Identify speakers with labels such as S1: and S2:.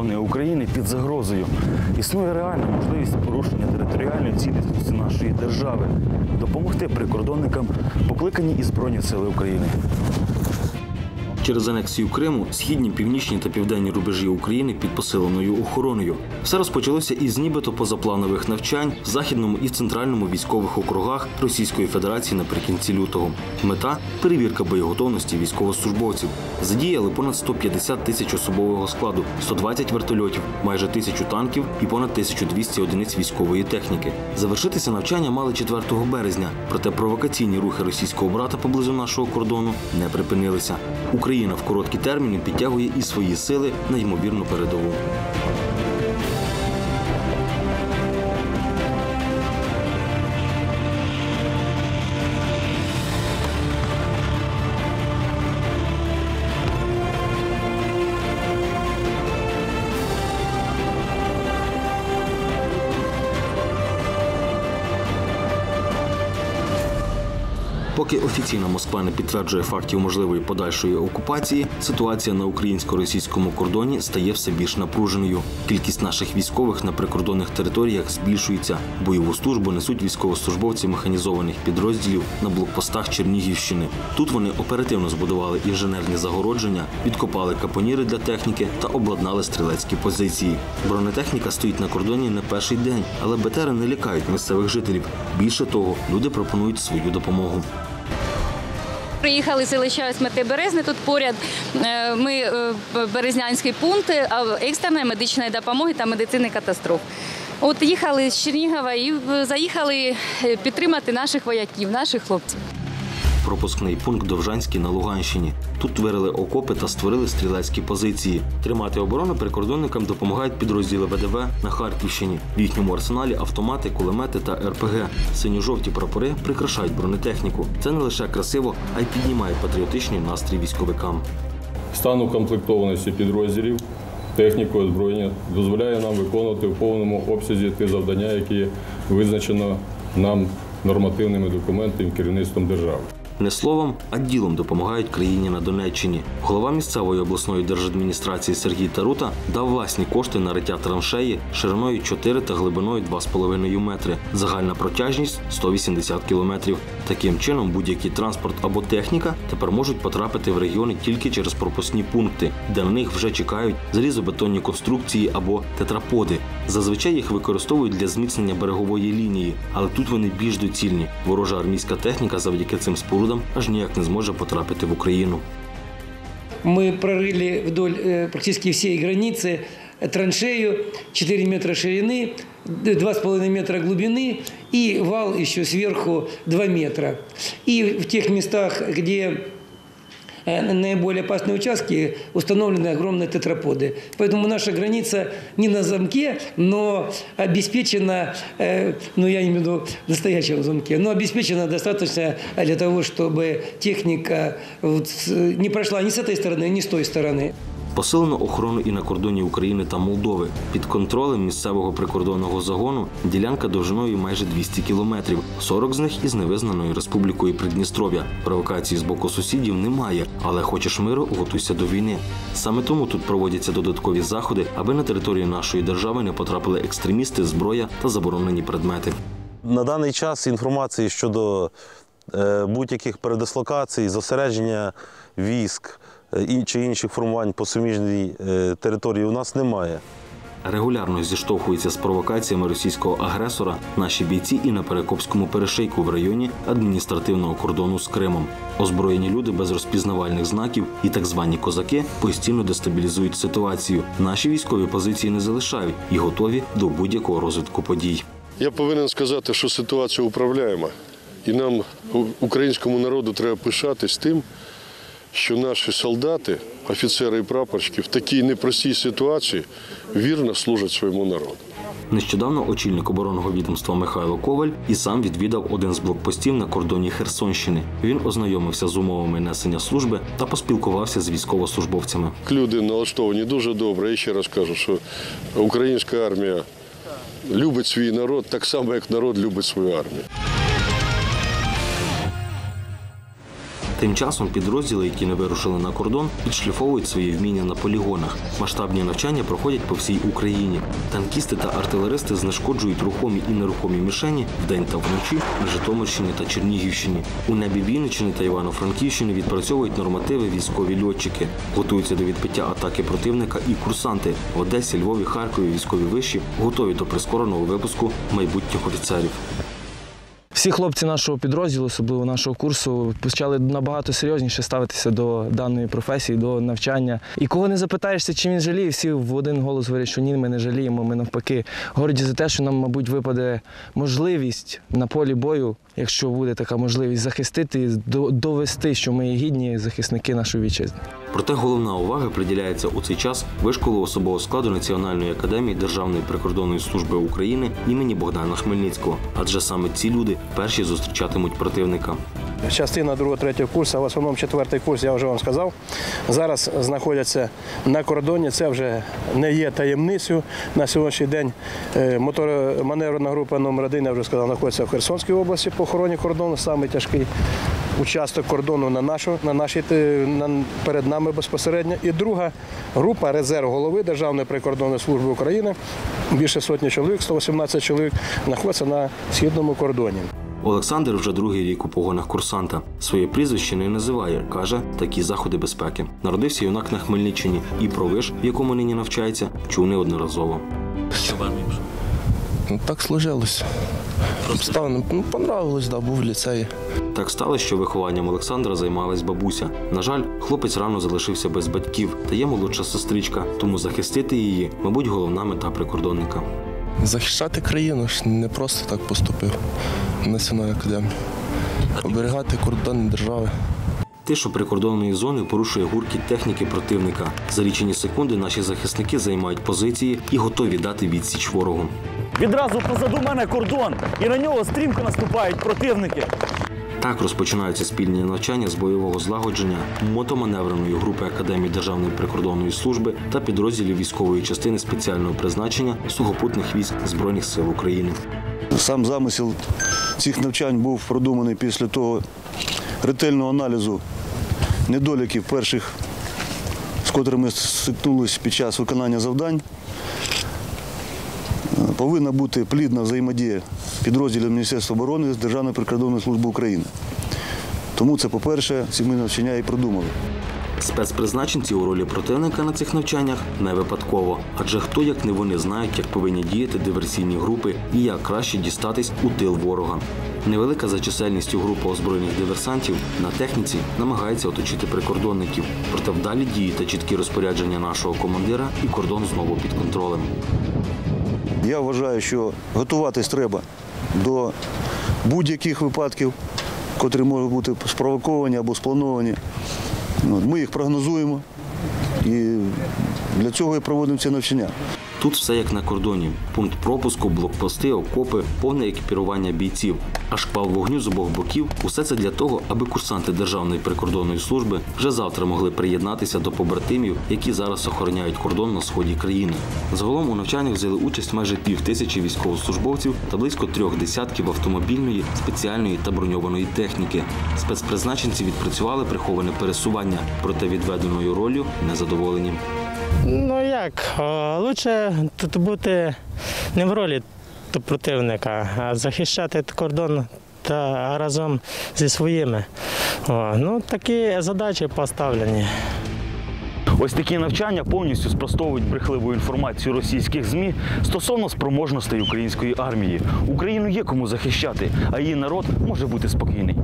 S1: України під загрозою. Існує реальна можливість порушення територіальної цілісності нашої держави. Допомогти прикордонникам покликані і Збройні Сили України. Через анексію Криму східні, північні та південні рубежі України під посиленою охороною. Все розпочалося із нібито позапланових навчань в західному і центральному військових округах Російської Федерації наприкінці лютого. Мета перевірка боєготовності військовослужбовців. Задіяли понад 150 тисяч особового складу, 120 вертольотів, майже тисячу танків і понад 1200 одиниць військової техніки. Завершитися навчання мали 4 березня, проте провокаційні рухи російського брата поблизу нашого кордону не припинилися. Україна в короткі терміни підтягує і свої сили на ймовірну передову. Поки офіційна Москва не підтверджує фактів можливої подальшої окупації, ситуація на українсько-російському кордоні стає все більш напруженою. Кількість наших військових на прикордонних територіях збільшується. Бойову службу несуть військовослужбовці механізованих підрозділів на блокпостах Чернігівщини. Тут вони оперативно збудували інженерні загородження, відкопали капоніри для техніки та обладнали стрілецькі позиції. Бронетехніка стоїть на кордоні не перший день, але БТРи не лякають місцевих жителів. Більше того, люди пропонують свою допомогу.
S2: Приїхали з селища Смети Березни. Тут поряд е, ми е, Березнянський пункт е, екстреної медичної допомоги та медицини катастроф. От їхали з Чернігова і заїхали підтримати наших вояків, наших хлопців.
S1: Пропускний пункт Довжанський на Луганщині. Тут вирили окопи та створили стрілецькі позиції. Тримати оборону прикордонникам допомагають підрозділи ВДВ на Харківщині. В їхньому арсеналі автомати, кулемети та РПГ. Синьо-жовті прапори прикрашають бронетехніку. Це не лише красиво, а й піднімає патріотичний настрій військовикам.
S3: Стан укомплектованості підрозділів, техніку озброєння дозволяє нам виконувати в повному обсязі ті завдання, які визначено нам нормативними документами керівництвом держави.
S1: Не словом, а ділом допомагають країні на Донеччині. Голова місцевої обласної держадміністрації Сергій Тарута дав власні кошти на риття траншеї шириною 4 та глибиною 2,5 метри. Загальна протяжність 180 кілометрів. Таким чином, будь-який транспорт або техніка тепер можуть потрапити в регіони тільки через пропускні пункти, де на них вже чекають залізобетонні конструкції або тетраподи. Зазвичай їх використовують для зміцнення берегової лінії, але тут вони більш доцільні. Ворожа армійська техніка завдяки цим спорудам аж ніяк не зможе потрапити в Україну.
S4: Мы прорыли вдоль э, практически всей границы э, траншею 4 метра ширины, 2,5 метра глубины и вал еще сверху 2 метра. И в тех местах, где э, наиболее опасные участки, установлены огромные тетраподы. Поэтому наша граница не на замке, но обеспечена, э, ну я имею в виду настоящем замке, но обеспечена достаточно для того, чтобы техника не прошла ни с этой стороны, ни с той стороны.
S1: Посилено охорону і на кордоні України та Молдови. Під контролем місцевого прикордонного загону ділянка довжиною майже 200 кілометрів. 40 з них із невизнаною республікою Придністров'я. Провокації з боку сусідів немає, але хочеш миру, готуйся до війни. Саме тому тут проводяться додаткові заходи, аби на територію нашої держави не потрапили екстремісти, зброя та заборонені предмети.
S5: На даний час інформації щодо е, будь-яких передислокацій, зосередження військ чи інших формувань по суміжній е, території у нас немає.
S1: Регулярно зіштовхуються з провокаціями російського агресора наші бійці і на Перекопському перешийку в районі адміністративного кордону з Кримом. Озброєні люди без розпізнавальних знаків і так звані козаки постійно дестабілізують ситуацію. Наші військові позиції не залишають і готові до будь-якого розвитку подій.
S6: Я повинен сказати, що ситуація управляєма. І нам, українському народу, треба пишатись тим, що наші солдати, офіцери і прапорщики в такій непростій ситуації вірно служать своєму народу.
S1: Нещодавно очільник оборонного відомства Михайло Коваль і сам відвідав один з блокпостів на кордоні Херсонщини. Він ознайомився з умовами несення служби та поспілкувався з військовослужбовцями.
S6: Люди налаштовані дуже добре. Я ще раз кажу, що українська армія любить свій народ так само, як народ любить свою армію.
S1: Тим часом підрозділи, які не вирушили на кордон, підшліфовують свої вміння на полігонах. Масштабні навчання проходять по всій Україні. Танкісти та артилеристи знешкоджують рухомі і нерухомі мішені вдень та вночі на Житомирщині та Чернігівщині. У небі Вінниччини та Івано-Франківщини відпрацьовують нормативи військові льотчики. Готуються до відбиття атаки противника і курсанти в Одесі, Львові, Харкові військові виші готові до прискореного випуску майбутніх офіцерів.
S7: Всі хлопці нашого підрозділу, особливо нашого курсу, почали набагато серйозніше ставитися до даної професії, до навчання. І кого не запитаєшся, чи він жаліє, всі в один голос говорять, що ні, ми не жаліємо. Ми навпаки горді за те, що нам, мабуть, випаде можливість на полі бою, якщо буде така можливість, захистити і до- довести, що ми є гідні захисники нашої вітчизни.
S1: Проте головна увага приділяється у цей час вишколу особового складу Національної академії Державної прикордонної служби України імені Богдана Хмельницького, адже саме ці люди перші зустрічатимуть противника.
S8: Частина 2-3 курсу, а в основному четвертий курс, я вже вам сказав. Зараз знаходяться на кордоні. Це вже не є таємницею. На сьогоднішній день е, мотор- маневрена група номер 1 я вже сказав, знаходиться в Херсонській області по охороні кордону. Саме участок кордону на нашу, на нашій на, перед нами безпосередньо. І друга група резерв голови Державної прикордонної служби України. Більше сотні чоловік, 118 чоловік, знаходиться на східному кордоні.
S1: Олександр вже другий рік у погонах курсанта. Своє прізвище не називає, каже такі заходи безпеки. Народився юнак на Хмельниччині і про виш, в якому нині навчається, чув неодноразово.
S9: Ну, так сложилось. Обставини, ну, понравилось, да, був в ліцеї.
S1: Так сталося, що вихованням Олександра займалась бабуся. На жаль, хлопець рано залишився без батьків та є молодша сестричка, тому захистити її, мабуть, головна мета прикордонника.
S9: Захищати країну ж не просто так поступив в Національну академію. Оберігати кордони держави.
S1: Тишу прикордонної зони порушує гуркіт техніки противника. За лічені секунди наші захисники займають позиції і готові дати відсіч ворогу.
S10: Відразу позаду мене кордон, і на нього стрімко наступають противники.
S1: Так розпочинаються спільні навчання з бойового злагодження мотоманевреної групи Академії Державної прикордонної служби та підрозділів військової частини спеціального призначення сухопутних військ Збройних сил України.
S11: Сам замисел цих навчань був продуманий після того ретельного аналізу недоліків перших, з котрими стикнулися під час виконання завдань. Повинна бути плідна взаємодія підрозділів Міністерства оборони з Державної прикордонної служби України. Тому це, по-перше, ці ми навчання і продумали.
S1: Спецпризначенці у ролі противника на цих навчаннях не випадково, адже хто як не вони знають, як повинні діяти диверсійні групи і як краще дістатись у тил ворога. Невелика за чисельністю група озброєних диверсантів на техніці намагається оточити прикордонників. Проте вдалі дії та чіткі розпорядження нашого командира і кордон знову під контролем.
S11: Я вважаю, що готуватись треба до будь-яких випадків, котрі можуть бути спровоковані або сплановані. Ми їх прогнозуємо і для цього і проводимо ці навчання.
S1: Тут все як на кордоні: пункт пропуску, блокпости, окопи, повне екіпірування бійців. А шквал вогню з обох боків усе це для того, аби курсанти Державної прикордонної служби вже завтра могли приєднатися до побратимів, які зараз охороняють кордон на сході країни. Загалом у навчаннях взяли участь майже пів тисячі військовослужбовців та близько трьох десятків автомобільної, спеціальної та броньованої техніки. Спецпризначенці відпрацювали приховане пересування, проте відведеною ролью незадоволені.
S12: Ну як, лучше тут бути не в ролі противника, а захищати кордон та разом зі своїми. О, ну, такі задачі поставлені.
S10: Ось такі навчання повністю спростовують брехливу інформацію російських ЗМІ стосовно спроможностей української армії. Україну є кому захищати, а її народ може бути спокійний.